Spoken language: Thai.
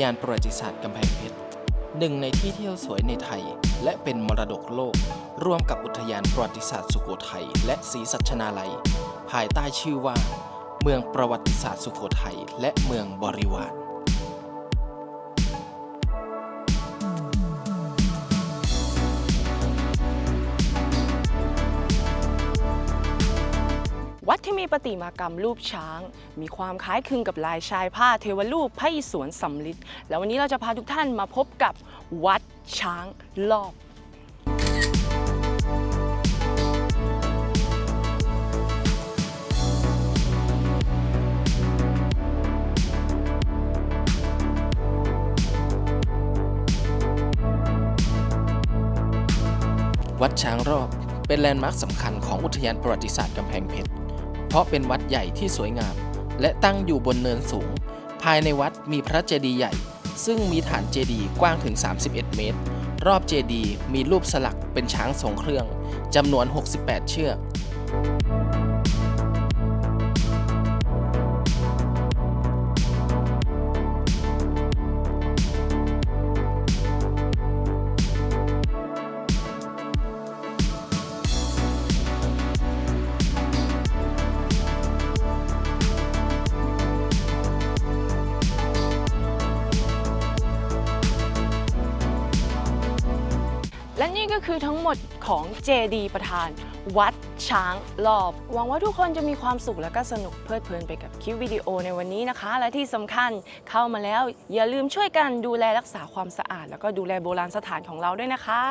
ยานประวัติศาสตร์กำแพงเพชรหนึ่งในที่เที่ยวสวยในไทย และเป็นมรดกโลก ร่วมกับอุทยานประวัติศาสตร์สุโขทัยและศรีสัชนาลัย ภายใต้ชื่อว่า เมืองประวัติศาสตร์สุโขทัยและเมืองบริวาร ที่มีประติมากรรมรูปช้าง มีความคล้ายคลึงกับลายชายผ้าเทวรูปพระอิศวรสำลิดแล้ววันนี้เราจะพาทุกท่านมาพบกับวัดช้างรอบวัดช้างรอบเป็นแลนด์มาร์คสำคัญของอุทยานประวัติศาสตร์กำแพงเพชร เพราะเป็นวัดใหญ่ที่สวยงาม และตั้งอยู่บนเนินสูง ภายในวัดมีพระเจดีย์ใหญ่ ซึ่งมีฐานเจดีย์กว้างถึง 31 เมตร รอบเจดีย์มีรูปสลักเป็นช้างทรงเครื่องจำนวน 68 เชือก และนี่ก็คือทั้งหมดของเจดีประธาน วัดช้างรอบ หวังว่าทุกคนจะมีความสุขและก็สนุกเพลิดเพลินไปกับคลิปวิดีโอในวันนี้นะคะ และที่สำคัญเข้ามาแล้ว อย่าลืมช่วยกันดูแลรักษาความสะอาด แล้วก็ดูแลโบราณสถานของเราด้วยนะคะ